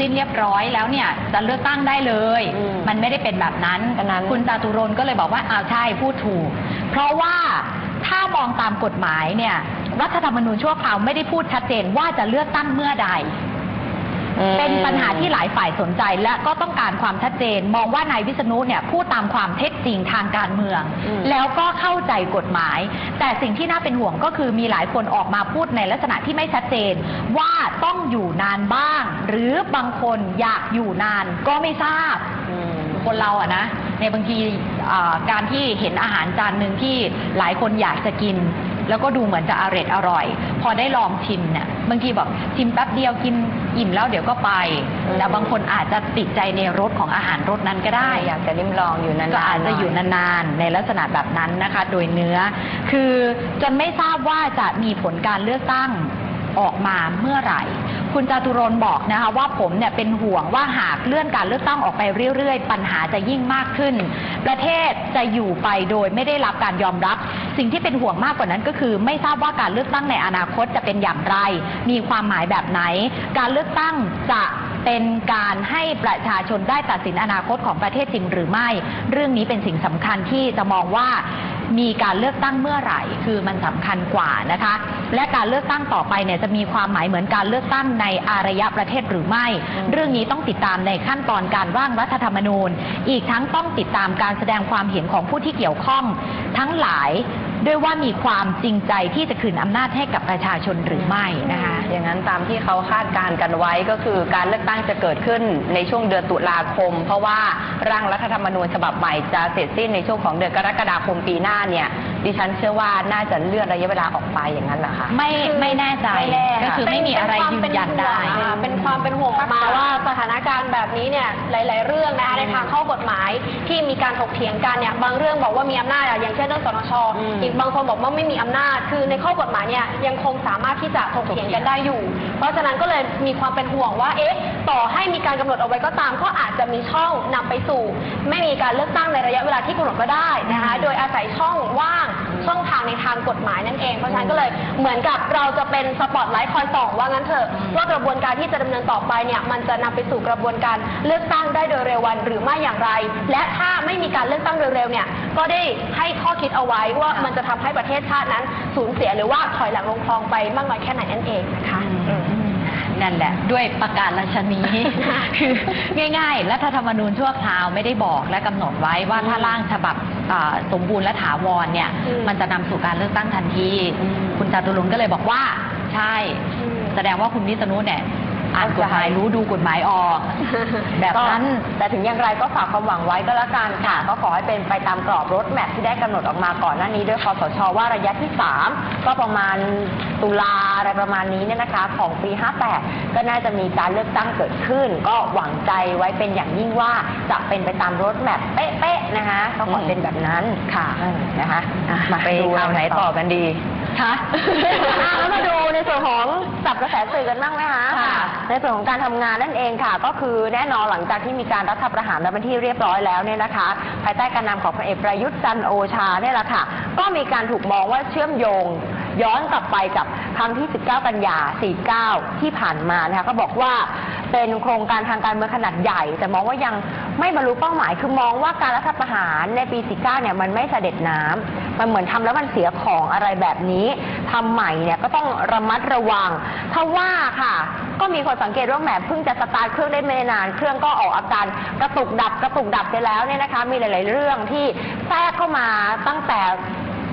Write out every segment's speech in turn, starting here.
สิ้นเรียบร้อยแล้วเนี่ยจะเลือกตั้งได้เลย อืมมันไม่ได้เป็นแบบนั้น อันนั้น คุณจาตุรนต์ก็เลยบอกว่าอ้าวใช่พูดถูก เพราะว่าถ้ามองตามกฎหมายเนี่ยรัฐธรรมนูญชั่วคราวไม่ได้พูดชัดเจนว่าจะเลือกตั้งเมื่อใด อืม เป็นปัญหาที่หลายฝ่ายสนใจและก็ต้องการความชัดเจน มองว่านายวิษณุเนี่ยพูดตามความเท็จจริงทางการเมือง อืม แล้วก็เข้าใจกฎหมาย แต่สิ่งที่น่าเป็นห่วงก็คือมีหลายคนออกมาพูดในลักษณะที่ไม่ชัดเจน ว่าต้องอยู่นานบ้าง หรือบางคนอยากอยู่นานก็ไม่ทราบอืมคนเราอะนะในบางทีอ่าการที่เห็นอาหารจานหนึ่งที่หลายคนอยากจะกิน แล้วก็ดูเหมือนจะอร่อยอร่อย พอได้ลองชิมเนี่ยบางทีบอกชิมแป๊บเดียวกินอิ่มแล้วเดี๋ยวก็ไปอืมแต่บางคนอาจจะติดใจในรสของอาหารรสนั้นก็ได้ อยากจะลิ้มลองอยู่นานๆก็อาจจะอยู่หน่นานๆในลักษณะแบบนั้นนะคะ โดยเนื้อ คือจนไม่ทราบว่าจะมีผลการเลือกตั้งออกมาเมื่อไหร่ คุณจตุรนบอกนะคะว่าผมเนี่ยเป็นห่วงว่าหากเลื่อนการเลือกตั้งออกไปเรื่อยๆ ปัญหาจะยิ่งมากขึ้น ประเทศจะอยู่ไปโดยไม่ได้รับการยอมรับ สิ่งที่เป็นห่วงมากกว่านั้นก็คือ ไม่ทราบว่าการเลือกตั้งในอนาคตจะเป็นอย่างไร มีความหมายแบบไหน การเลือกตั้งจะเป็นการให้ประชาชนได้ตัดสินอนาคตของประเทศจริงหรือไม่ เรื่องนี้เป็นสิ่งสำคัญที่จะมองว่า มีการเลือกตั้งเมื่อไหร่ คือมันสำคัญกว่านะคะ และการเลือกตั้งต่อไปเนี่ยจะมีความหมายเหมือนการเลือกตั้งในอารยประเทศหรือไม่ เรื่องนี้ต้องติดตามในขั้นตอนการร่างรัฐธรรมนูญ อีกทั้งต้องติดตามการแสดงความเห็นของผู้ที่เกี่ยวข้อง ทั้งหลายด้วยว่ามีความจริงใจที่จะคืนอำนาจให้กับประชาชนหรือไม่นะคะ อย่างนั้นตามที่เขาคาดการณ์กันไว้ก็คือการเลือกตั้งจะเกิดขึ้นในช่วงเดือนตุลาคม เพราะว่าร่างรัฐธรรมนูญฉบับใหม่จะเสร็จสิ้นในช่วงของเดือนกรกฎาคมปีหน้าเนี่ย ดิฉันเชื่อว่าน่าจะเลื่อนระยะเวลาออกไปอย่างนั้นแหละค่ะไม่ไม่แน่ใจไม่แน่ก็คือไม่มีอะไรยืนยันได้ เป็นความเป็นห่วงออกมาว่าสถานการณ์แบบนี้เนี่ยหลาย ๆ เรื่องนะคะในทางข้อกฎหมายที่มีการถกเถียงกันเนี่ยบางเรื่องบอกว่ามีอำนาจอะอย่างเช่นเรื่องสนชอืมอีกบางคนบอกว่าไม่มีอำนาจ คือในข้อกฎหมายเนี่ยยังคงสามารถที่จะถกเถียงกันได้อยู่ เพราะฉะนั้นก็เลยมีความเป็นห่วงว่าเอ๊ะต่อให้มีการกำหนดเอาไว้ก็ตามก็อาจจะมีช่องนำไปสู่ ไม่มีการเลือกตั้งในระยะเวลาที่กำหนดก็ได้นะคะโดยอาศัยช่องว่าง ช่องทางในทางกฎหมายนั่นเอง เพราะฉะนั้นก็เลยเหมือนกับเราจะเป็นสปอตไลท์คอยส่องว่างั้นเถอะว่ากระบวนการที่จะดำเนินต่อไปเนี่ยมันจะนำไปสู่กระบวนการเลือกตั้งได้โดยเร็ววันหรือไม่อย่างไร และถ้าไม่มีการเลือกตั้งโดยเร็วเนี่ยก็ได้ให้ข้อคิดเอาไว้ว่าค่ะมันจะทำให้ประเทศชาตินั้นสูญเสียหรือว่าถอยหลังลงคลองไปมากน้อยแค่ไหนนั่นเองนะคะ นั่นแหละ ด้วยประกาศราชนีคือง่ายๆ รัฐธรรมนูญชั่วคราวไม่ได้บอกและกำหนดไว้ว่าถ้าร่างฉบับอ่าสมบูรณ์และถาวรเนี่ยอืมมันจะนำสู่การเลือกตั้งทันทีอืมคุณจาตุรนต์ก็เลยบอกว่า ใช่อืมแสดงว่าคุณวิษณุเนี่ย อ่านกฎหมายรู้ดูกฎหมายออก แบบนั้นก็แต่ถึงอย่างไรก็ฝากความหวังไว้ก็แล้วกันค่ะ ก็ขอให้เป็นไปตามกรอบรถแมพที่ได้กำหนดออกมาก่อนหน้านี้ด้วยคอสชว่าระยะที่ 3 ก็ประมาณตุลาอะไรประมาณนี้เนี่ยนะคะ ของปี 58 ก็น่าจะมีการเลือกตั้งเกิดขึ้น ก็หวังใจไว้เป็นอย่างยิ่งว่าจะเป็นไปตามรถแมพเป๊ะๆนะคะก็ขอเป็นแบบนั้นค่ะเออนะคะอะมาไปดูข่าวไหนต่อกันดี คะแล้วมาดูในส่วนของจับกระแสสื่อกันบ้างไหมคะค่ะ ในส่วนของการทำงานนั่นเองค่ะ ก็คือแน่นอนหลังจากที่มีการรัฐประหารแล้วเป็นที่เรียบร้อยแล้วเนี่ยนะคะ ภายใต้การนำของพลเอกประยุทธ์จันทร์โอชาเนี่ยแหละค่ะ ก็มีการถูกมองว่าเชื่อมโยง ย้อนกลับไปกับครั้งที่ 19 กันยา 49 ที่ผ่านมานะคะก็บอกว่าเป็นโครงการทางการเมืองขนาดใหญ่ แต่มองว่ายังไม่บรรลุเป้าหมายคือมองว่าการรัฐประหารในปี 49 เนี่ยมันไม่เสด็จน้ำมันเหมือนทำแล้วมันเสียของอะไรแบบนี้ทำใหม่เนี่ยก็ต้องระมัดระวังถ้าว่าค่ะ ก็มีคนสังเกตว่าแหมเพิ่งจะสตาร์ทเครื่องได้ไม่นาน เครื่องก็ออกอาการกระตุกดับกระตุกดับไปแล้วเนี่ยนะคะ มีหลาย ๆ เรื่องที่แทรกเข้ามาตั้งแต่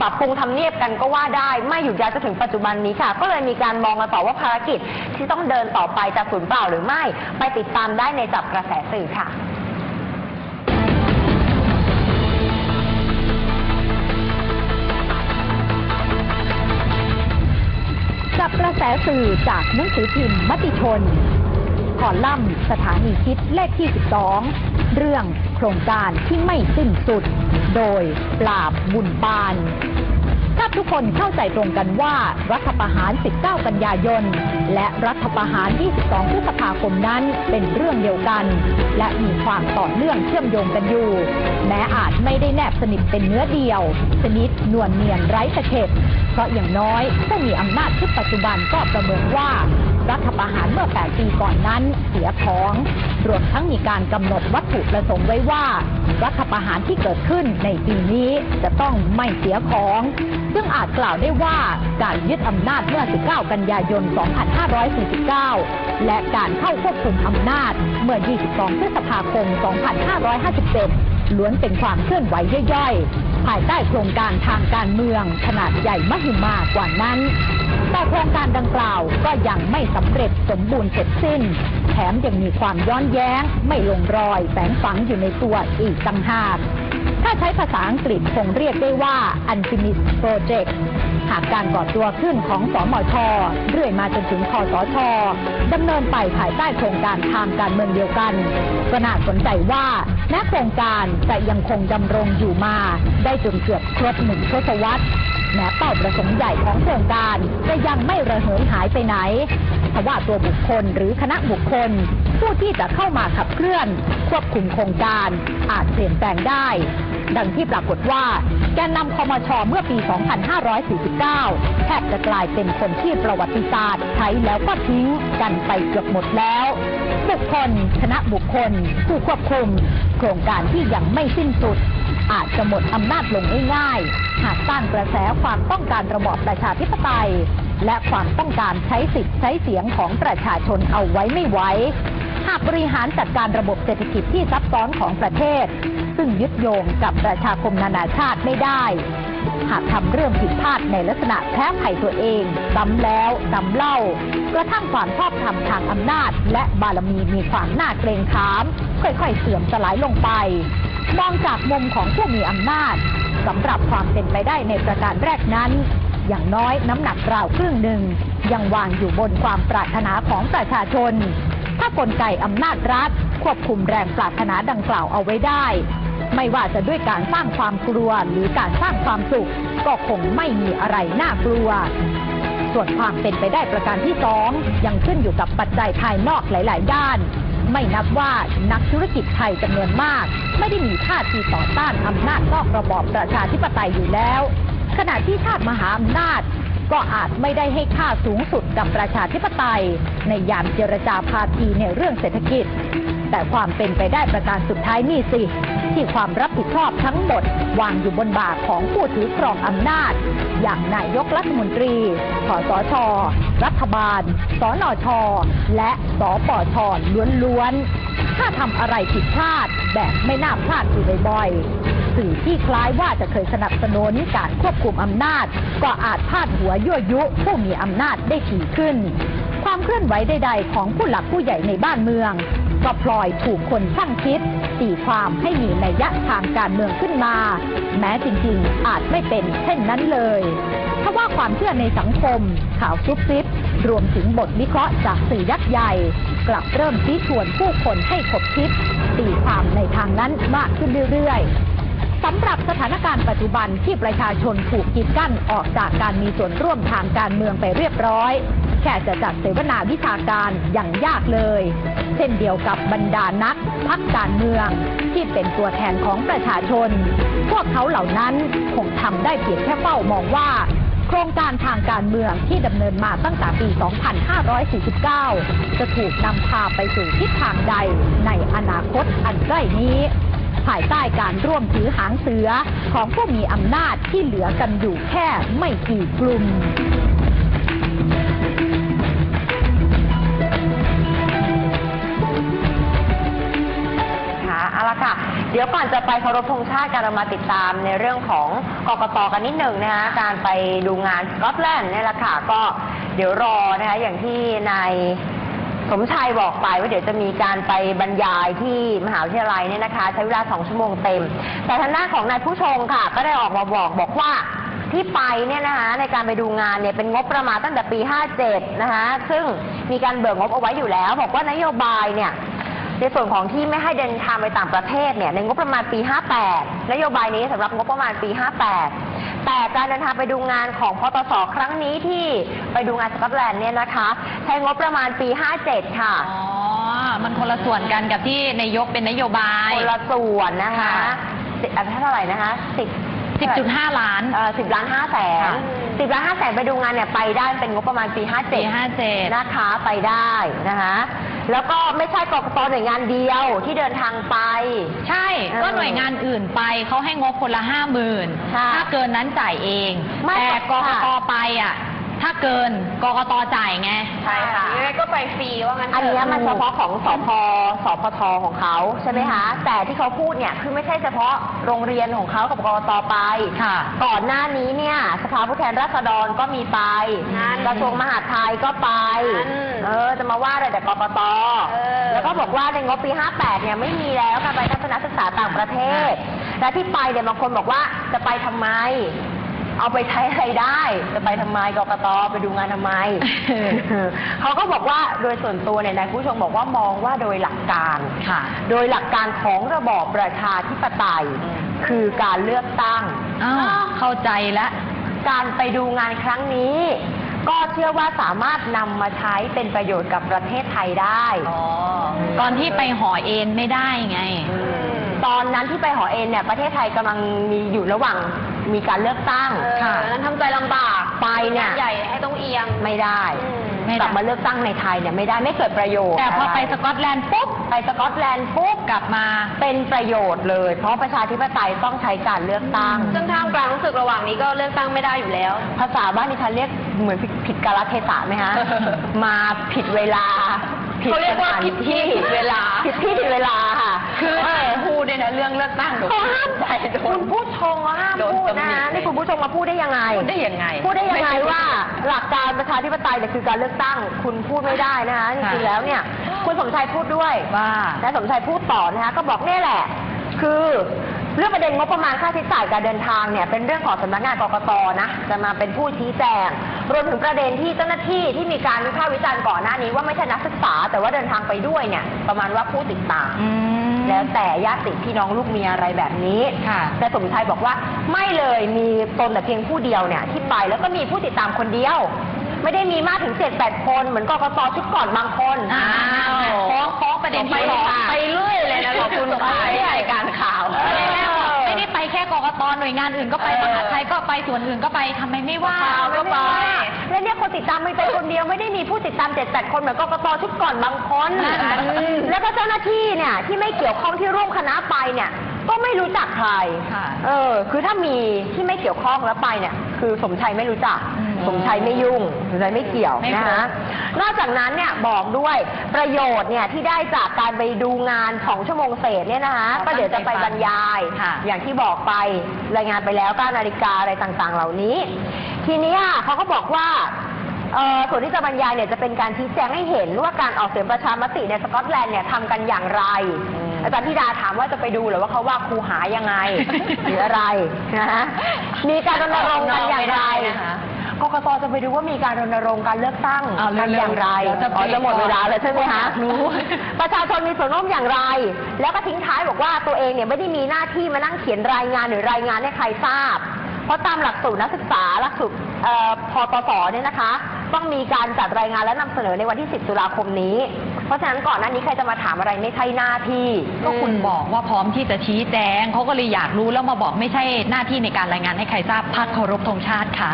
ปรับปรุงทำเนียบกันก็ว่าได้ไม่หยุดยั้งจนถึงปัจจุบันนี้ค่ะ ก็เลยมีการมองกันต่อว่าภารกิจที่ต้องเดินต่อไปจะสูญเปล่าหรือไม่ ไปติดตามได้ในจับกระแสสื่อค่ะจับกระแสสื่อจากหนังสือพิมพ์มติชนคอลัมน์สถานีคิดเลขที่ 12 เรื่อง รงการที่ไม่สิ้นสุด โดยปราบบุญปานถ้าทุกคนเข้าใจตรงกันว่ารัฐประหาร 19 กันยายน และรัฐประหาร 22 พฤษภาคมนั้นเป็นเรื่องเดียวกัน และมีความต่อเนื่องเชื่อมโยงกันอยู่ แม้อาจไม่ได้แนบสนิทเป็นเนื้อเดียว ชนิดนวลเนียนไร้ตะเข็บเพราะอย่างน้อยผู้มีอำนาจชุดปัจจุบันก็ประเมินว่า รัฐประหารเมื่อ 8 ปีก่อนนั้นเสียของ รวมทั้งมีการกำหนดวัตถุประสงค์ไว้ว่า รัฐประหารที่เกิดขึ้นในปีนี้จะต้องไม่เสียของ ซึ่งอาจกล่าวได้ว่าการยึดอำนาจเมื่อ 19 กันยายน 2549 และการเข้าควบคุมอำนาจเมื่อ 22 พฤษภาคม 2557ล้วนเป็นความเคลื่อนไหวย่อยๆ ภายใต้โครงการทางการเมืองขนาดใหญ่มหึมากว่านั้น แต่โครงการดังกล่าวก็ยังไม่สำเร็จสมบูรณ์เสร็จสิ้น แถมยังมีความย้อนแย้ง ไม่ลงรอยแฝงฝังอยู่ในตัวอีกต่างหากถ้าใช้ภาษาอังกฤษคงเรียกได้ว่า unfinished project หากการก่อตัวขึ้นของสอมชเรื่อยมาจนถึงคอสชดำเนินไปภายใต้โครงการทางการเมืองเดียวกัน ก็น่าสนใจว่าแม้โครงการจะยังคงดำรงอยู่มา ได้จนเกือบครบหนึ่งทศวรรษ แม้เป้าประสงค์ใหญ่ของโครงการจะยังไม่ระเหยหายไปไหนทว่าตัวบุคคลหรือคณะบุคคล ผู้ที่จะเข้ามาขับเคลื่อน ควบคุมโครงการอาจเปลี่ยนแปลงได้ ดังที่ปรากฏว่าแกนนำคอมชเมื่อปี 2549 แทบจะกลายเป็นคนที่ประวัติศาสตร์ใช้แล้วก็ทิ้งกันไปเกือบหมดแล้ว บุคคล คณะบุคคล ผู้ควบคุม โครงการที่ยังไม่สิ้นสุด อาจจะหมดอำนาจลงง่ายๆ หากสร้างกระแสความต้องการระบอบประชาธิปไตย และความต้องการใช้สิทธิ์ใช้เสียงของประชาชนเอาไว้ไม่ไหวหากบริหารจัดการระบบเศรษฐกิจที่ซับซ้อนของประเทศ ซึ่งยึดโยงกับประชาคมนานาชาติไม่ได้ หากทำเรื่องผิดพลาดในลักษณะแพ้ไถ่ตัวเองซ้ำแล้วซ้ำเล่ากระทั่งความชอบธรรมทางอำนาจ และบารมีมีความน่าเกรงขาม ค่อยๆเสื่อมสลายลงไป มองจากมุมของผู้มีอำนาจสำหรับความเป็นไปได้ในประการแรกนั้น อย่างน้อยน้ำหนักราวครึ่งหนึ่ง ยังวางอยู่บนความปรารถนาของประชาชน ถ้ากลไกอำนาจรัฐ ควบคุมแรงปรารถนาดังกล่าวเอาไว้ได้ ไม่ว่าจะด้วยการสร้างความกลัวหรือการสร้างความสุข ก็คงไม่มีอะไรน่ากลัวส่วนความเป็นไปได้ประการที่สองยังขึ้นอยู่กับปัจจัยภายนอกหลาย ๆ ด้าน ไม่นับว่านักธุรกิจไทยจำนวนมาก ไม่ได้มีท่าทีต่อต้านอำนาจนอกระบอบประชาธิปไตยอยู่แล้ว ขณะที่ชาติมหาอำนาจ ก็อาจไม่ได้ให้ค่าสูงสุดกับประชาธิปไตย ในยามเจรจาพาทีในเรื่องเศรษฐกิจ แต่ความเป็นไปได้ประการสุดท้ายนี่สิ ที่ความรับผิดชอบทั้งหมด วางอยู่บนบ่าของผู้ถือครองอำนาจ อย่างนายกรัฐมนตรีขอสอชรัฐบาล สนช และสปชล้วนๆ ถ้าทำอะไรผิดพลาดแบบไม่น่าพลาดอยู่บ่อยๆ สื่อที่คล้ายว่าจะเคยสนับสนุนการควบคุมอำนาจ ก็อาจพาดหัวยั่วยุผู้มีอำนาจได้ถี่ขึ้น ความเคลื่อนไหวใด ๆ ของผู้หลักผู้ใหญ่ในบ้านเมือง ก็พลอยถูกคนช่างคิดตีความให้มีนัยยะทางการเมืองขึ้นมา แม้จริงๆ อาจไม่เป็นเช่นนั้นเลยถ้าว่าความเชื่อในสังคม ข่าวซุบซิบรวมถึงบทวิเคราะห์จากสื่อยักษ์ใหญ่ กลับเริ่มชี้ชวนผู้คนให้ขบคิดตีความในทางนั้นมากขึ้นเรื่อยๆ สำหรับสถานการณ์ปัจจุบันที่ประชาชนถูกกีดกั้นออกจากการมีส่วนร่วมทางการเมืองไปเรียบร้อย แค่จะจัดเสวนาวิชาการอย่างยากเลย เช่นเดียวกับบรรดานักพักการเมือง ที่เป็นตัวแทนของประชาชน พวกเขาเหล่านั้นคงทำได้เพียงแค่เฝ้ามองว่าโครงการทางการเมืองที่ดำเนินมาตั้งแต่ปี 2549 จะถูกนำพาไปสู่ทิศทางใดในอนาคตอันใกล้นี้ ภายใต้การร่วมถือหางเสือของผู้มีอำนาจที่เหลือกันอยู่แค่ไม่กี่กลุ่มค่ะเอาละค่ะ เดี๋ยวก่อนจะไปเคารพธงชาติการเรามาติดตามในเรื่องของกกตกันนิดหนึ่งนะคะการไปดูงานสกอตแลนด์นี่แหละค่ะ ก็เดี๋ยวรอนะคะอย่างที่นาย สมชัยบอกไปว่าเดี๋ยวจะมีการไปบรรยายที่มหาวิทยาลัยเนี่ยนะคะ ใช้เวลาสองชั่วโมงเต็ม แต่ทางด้านของนายผู้ชงค่ะ ก็ได้ออกมาบอกบอกว่าที่ไปเนี่ยนะคะในการไปดูงานเนี่ยเป็นงบประมาณตั้งแต่ปี 57 นะคะซึ่งมีการเบิกงบเอาไว้อยู่แล้ว บอกว่านโยบายเนี่ยในส่วนของที่ไม่ให้เดินทางไปต่างประเทศเนี่ยในงบประมาณปี 58 นโยบายนี้สำหรับงบประมาณปี 58 แต่การเดินทางไปดูงานของพตสครั้งนี้ที่ไปดูงานสกอตแลนด์เนี่ยนะคะ ใช้งบประมาณปี 57 ค่ะ อ๋อ มันคนละส่วนกันกับที่นายกเป็นนโยบาย คนละส่วนนะคะค่ะ สิบอันเท่าไหร่นะคะสิบ 10.5 ล้านเอ่อสิบล้านห้าแสนค่ะสิบล้านห้าแสนไปดูงานเนี่ยไปได้เป็นงบประมาณปีห้าปีเจ็ดห้าเจ็ดนะคะไปได้นะคะ แล้วก็ไม่ใช่กกตหน่วยงานเดียวที่เดินทางไป ใช่เออก็หน่วยงานอื่นไปเขาให้งบคนละห้าหมื่นค่ะถ้าเกินนั้นจ่ายเอง ไม่แต่กกค่ะตไปอะ ถ้าเกินกกตจ่ายไง ใช่ค่ะยังไงก็ไปฟรีว่างั้นเถอันเนี้ยอะมันเฉพาะของสพสพทของเขาใช่ไหมคะ แต่ที่เขาพูดเนี่ยคือไม่ใช่เฉพาะโรงเรียนของเขากับกรตไป ค่ะก่อนหน้านี้เนี่ยสภาผู้แทนราษฎรก็มีไปนั่นกระทรวงมหาดไทยก็ไป นั่นเออจะมาว่าอะไรแต่กกตเออ แล้วก็บอกว่าในงบปี 58 เนี่ยไม่มีแล้วการไปทัศนศึกษาต่างประเทศ และที่ไปเนี่ยบางคนบอกว่าจะไปทำไม เอาไปใช้อะไรได้ จะไปทำไมกกตไปดูงานทำไม เขาก็บอกว่าโดยส่วนตัวเนี่ยนายผู้ชมบอกว่ามองว่าโดยหลักการค่ะ โดยหลักการของระบอบประชาธิปไตย คือการเลือกตั้ง อ้าวเข้าใจแล้ว การไปดูงานครั้งนี้ ก็เชื่อว่าสามารถนำมาใช้เป็นประโยชน์กับประเทศไทยได้ ตอนที่ไปหอเอ็นไม่ได้ไง ตอนนั้นที่ไปหอเอ็นเนี่ยประเทศไทยกำลังมีอยู่ระหว่าง มีการเลือกตั้งเออค่ะนั้นทำใจลำบากไปเนี่ยงาใหญ่ให้ต้องเอียง ไม่ได้อืมไม่ได้ กลับมาเลือกตั้งในไทยเนี่ยไม่ได้ไม่เกิดประโยชน์แต่พออะไรไปสกอตแลนด์ปุ๊บไปสกอตแลนด์ปุ๊บกลับมาเป็นประโยชน์เลย เพราะประชาธิปไตยต้องใช้การเลือกตั้ง ซึ่งท่ามกลางรู้สึกระหว่างนี้ก็เลือกตั้งไม่ได้อยู่แล้ว ภาษาบ้านดิฉันเรียกเหมือนผิดผิดกาลเทศะไหมฮะ มาผิดเวลาเขาเรียกว่าผิดที่ผิดเวลา ผิดที่ผิดเวลา ค่ะคือเพูดเนี่ยนะเรื่องเลือกตั้งเขาห้ามใจคุณผู้ชมห้ามโดนพูดตำหนิ นะนี่คุณผู้ชมมาพูดได้ยังไง พูดได้ยังไง พูดได้ยังไงไม่ใช่ว่าหลักการประชาธิปไตยเนี่ยคือการเลือกตั้ง คุณพูดไม่ได้นะคะจริงๆแล้วเนี่ยคุณสมชายพูดด้วย ว่า และสมชายพูดต่อนะคะก็บอกเนี่ยแหละ คือเรื่องประเด็นงบประมาณค่าใช้จ่ายการเดินทางเนี่ยเป็นเรื่องของสำนักงานกกตนะจะมาเป็นผู้ชี้แจง รวมถึงประเด็นที่เจ้าหน้าที่ที่มีการวิพากษ์วิจารณ์ก่อนหน้านี้ว่าไม่ใช่นักศึกษาแต่ว่าเดินทางไปด้วยเนี่ยประมาณว่าผู้ติดตาม อืม แล้วแต่ญาติพี่น้องลูกเมียอะไรแบบนี้ค่ะ แต่สมชายบอกว่าไม่เลยมีตนแต่เพียงผู้เดียวเนี่ยที่ไปแล้วก็มีผู้ติดตามคนเดียว ไม่ได้มีมากถึงเจ็ดแปดคนเหมือนกกตชุดก่อนบางคนอ้าวโค้งโค้งประเด็นที่ไปสอง ไปเรื่อยเลยนะขอบคุณไปค่ะเรื่อยการข่าว เออ ไม่ได้ไปแค่กกตหน่วยงานอื่นก็ไปเออมหาดไทยก็ไปส่วนอื่นก็ไปทำไมไม่ว่าก็ไป แล้วเนี่ยคนติดตามไม่ไปคนเดียวไม่ได้มีผู้ติดตามเจ็ดแปดคนเหมือนกกตชุดก่อนบางคนอืมแล้วก็เจ้าหน้าที่เนี่ยที่ไม่เกี่ยวข้องที่ร่วมคณะไปเนี่ย ก็ไม่รู้จักใคร ค่ะ เออ คือถ้ามีที่ไม่เกี่ยวข้องแล้วไปเนี่ย คือสมชัยไม่รู้จัก อืม สมชัยไม่ยุ่งสมชัยไม่เกี่ยวไม่นะครคะบนอกจากนั้นเนี่ยบอกด้วยประโยชน์เนี่ยที่ได้จากการไปดูงานของชั่วโมงเศษเนี่ยนะคะก็เดี๋ยวจะไปบรรยาย ค่ะ อย่างที่บอกไปรายงานไปแล้ว9นาฬิกาอะไรต่างๆ เหล่านี้ ทีเนี้ยเขาก็บอกว่าเอ่อส่วนที่จะบรรยายเนี่ยจะเป็นการชี้แจงให้เห็นว่าการออกเสียงประชามติในสกอตแลนด์เนี่ยทำกันอย่างไรอาจารย์ธิดาถามว่าจะไปดูเหรือว่าเขาว่าครูหายังไง หรืออะไรนะฮะมีการรณรงค์กันอย่างไร ไม่ได้นะคะ กกตจะไปดูว่ามีการรณรงค์การเลือกตั้งเอาเร็วๆกันอย่างไรเดี๋ยวจะอ๋อจะหมดเวลาแล้วใช่ไหมอคะยากรู้ ประชาชนมีส่วนร่วมอย่างไร แล้วก็ทิ้งท้ายบอกว่าตัวเองเนี่ยไม่ได้มีหน้าที่มานั่งเขียนรายงานหรือรายงานให้ใครทราบ เพราะตามหลักสูตรนักศึกษาหลักสูตรเอ่อพตสเนี่ยนะคะ ต้องมีการจัดรายงานและนำเสนอในวันที่ 10 ตุลาคมนี้ เพราะฉะนั้นก่อนหน้านี้ใครจะมาถามอะไรไม่ใช่หน้าที่ ก็คุณบอกว่าพร้อมที่จะชี้แจงเขาก็เลยอยากรู้แล้วมาบอกไม่ใช่หน้าที่ในการรายงานให้ใครทราบพักเคารพธงชาติค่ะ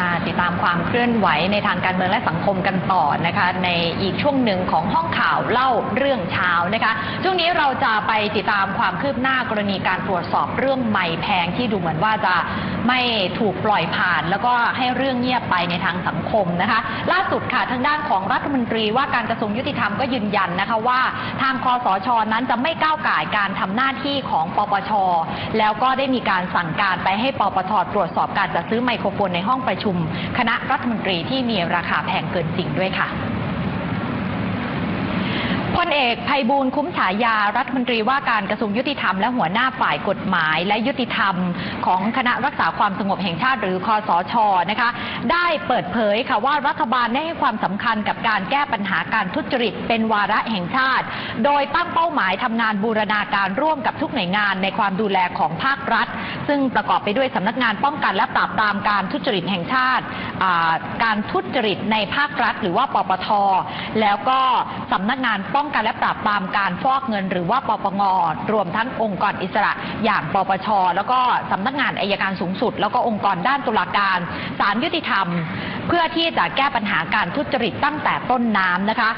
มาติดตามความเคลื่อนไหวในทางการเมืองและสังคมกันต่อนะคะ ในอีกช่วงหนึ่งของห้องข่าวเล่าเรื่องเช้านะคะช่วงนี้เราจะไปติดตามความคืบหน้ากรณีการตรวจสอบเรื่องใหม่แพงที่ดูเหมือนว่าจะ ไม่ถูกปล่อยผ่าน แล้วก็ให้เรื่องเงียบไปในทางสังคมนะคะ ล่าสุดค่ะทางด้านของรัฐมนตรีว่าการกระทรวงยุติธรรมก็ยืนยันนะคะว่า ทางคอสชนั้นจะไม่ก้าวก่ายการทำหน้าที่ของปปชแล้วก็ได้มีการสั่งการไปให้ปปชตรวจสอบการจัดซื้อไมโครโฟนในห้องประชุม คณะรัฐมนตรีที่มีราคาแพงเกินจริงด้วยค่ะ ลเอกภัยบูลคุ้มฉายารัฐมนตรีว่าการกระทรวงยุติธรรมและหัวหน้าฝ่ายกฎหมายและยุติธรรม ของคณะรักษาความสงบแห่งชาติหรือคอสชนะคะ ได้เปิดเผยค่ะว่ารัฐบาลได้ให้ความสำคัญกับการแก้ปัญหาการทุจริต เป็นวาระแห่งชาติ โดยตั้งเป้าหมายทำงานบูรณาการร่วมกับทุกหน่วยงานในความดูแลของภาครัฐ ซึ่งประกอบไปด้วยสำนักงานป้องกันและปราบปรามการทุจริตแห่งชาติ การทุจริตในภาครัฐ หรือว่าปปทแล้วก็สำนักงานป้องกันและปราบปรามการฟอกเงิน หรือว่าปปงรวมทั้งองค์กรอิสระอย่างปปช แล้วก็สำนักงานอายการสูงสุด แล้วก็องค์กรด้านตุลาการศาลยุติธรรม เพื่อที่จะแก้ปัญหาการทุจริตตั้งแต่ต้นน้ำนะคะ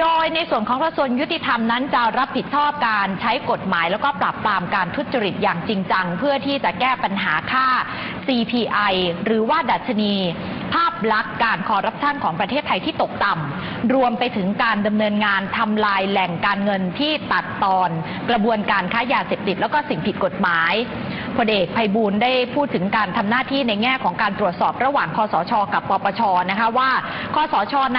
โดยในส่วนของกระทรวงยุติธรรมนั้นจะรับผิดชอบการใช้กฎหมาย แล้วก็ปราบปรามการทุจริตอย่างจริงจัง เพื่อที่จะแก้ปัญหาค่า CPI หรือว่าดัชนี ภาพลักษณ์การคอร์รัปชันของประเทศไทยที่ตกต่ำรวมไปถึงการดำเนินงานทำลายแหล่งการเงินที่ตัดตอน กระบวนการค้ายาเสพติด แล้วก็สิ่งผิดกฎหมายพลเอกไพบูลย์ได้พูดถึงการทำหน้าที่ในแง่ของการตรวจสอบระหว่างคอสช กับปปชนะคะว่าคอสชนั้น